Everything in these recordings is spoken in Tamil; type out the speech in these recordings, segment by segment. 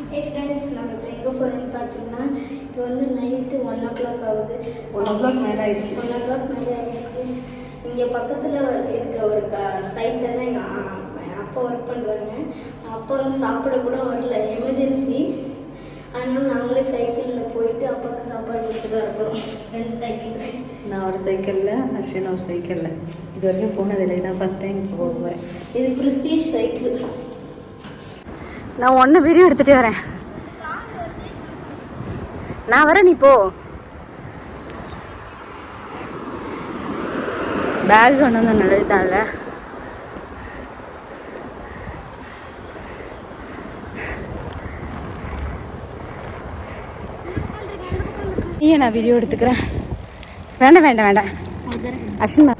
ஓகே ஃப்ரெண்ட்ஸ் நம்ம இப்போ எங்கே போகிறோம்னு பார்த்தீங்கன்னா இப்போ வந்து நைட்டு ஒன் ஓ கிளாக் ஆகுது. ஒன் ஓ கிளாக் மேலே ஆயிடுச்சு. ஒன் ஓ கிளாக் மேலே ஆயிடுச்சு. இங்கே பக்கத்தில் இருக்க ஒரு க சைட்டில் தான் எங்கள் அப்பா ஒர்க் பண்ணுறாங்க அப்பா வந்து சாப்பிட கூட வரல. எமர்ஜென்சி அதனால நாங்களே சைக்கிளில் போயிட்டு அப்பாவுக்கு சாப்பாடு கொடுத்துட்டு இருக்கிறோம் ரெண்டு சைக்கிள் நான் ஒரு சைக்கிளில் ஹர்ஷன் ஒரு சைக்கிளில் இது வரைக்கும் போனதில்லை. இதான் ஃபஸ்ட் டைம் போக போகிறேன் இது பிரித்திஷ் சைக்கிள் நான் ஒன்று வீடியோ எடுத்துகிட்டே வரேன். நான் வரேன் நீ போ. பேக் கொண்டு வந்து நல்லது தான்ல ஏன் நான் வீடியோ எடுத்துக்கிறேன். வேண்டாம் வேண்டாம் வேண்டாம். அஸ்வின்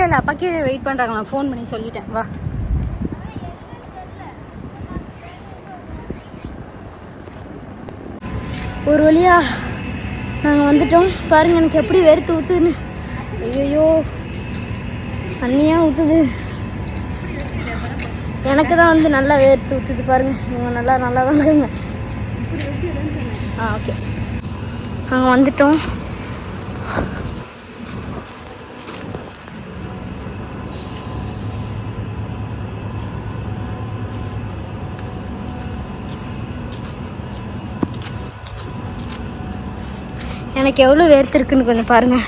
இல்லை இல்லை அப்பா கீழே வெயிட் பண்ணுறாங்க நான் ஃபோன் பண்ணி சொல்லிட்டேன். வா. ஒரு வழியா நாங்கள் வந்துட்டோம். பாருங்க எனக்கு எப்படி வேர்த்து ஊத்துதுன்னு. ஐயோ தண்ணியாக ஊற்றுது எனக்கு தான் வந்து நல்லா வேர்த்து ஊற்றுது பாருங்க. இவங்க நல்லா நல்லா தான் இருக்காங்க. ஆ ஓகே நாங்கள் வந்துட்டோம். எனக்கு எவ்வளோ வேர்த்திருக்குன்னு கொஞ்சம் பாருங்கள்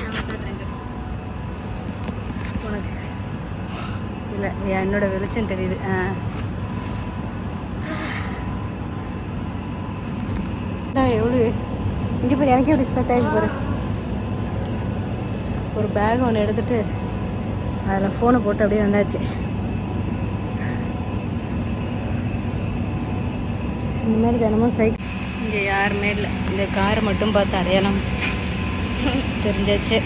உனக்கு இல்லை என்னோட வெளிச்சம் தெரியுது. ஆ. எவ்வளோ இங்கே போய் எனக்கு எப்படி ஸ்வெட் ஆகி போகிறேன் ஒரு பேக் ஒன்று எடுத்துட்டு அதில் ஃபோனை போட்டு அப்படியே வந்தாச்சு. இந்த மாதிரி தினமும் சைக்கிள் இங்கே யாருமே இல்லை. இந்த காரை மட்டும் பார்த்து அடையாளம். தெரிஞ்சாச்சு.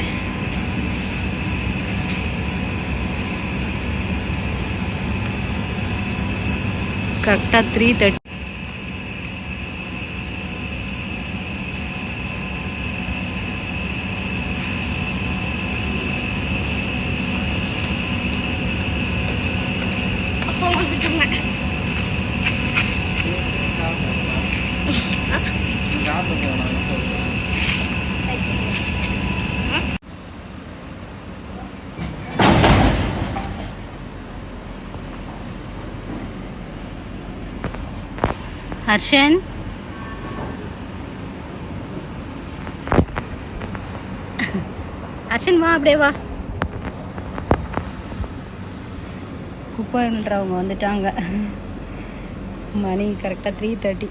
கரெக்டாக த்ரீ தேர்ட்டி அப்போ ஹர்ஷன்? ஹர்ஷன் வா அப்படியே வா. குப்பைன்றவங்க வந்துட்டாங்க. மணி கரெக்டாக த்ரீ தேர்ட்டி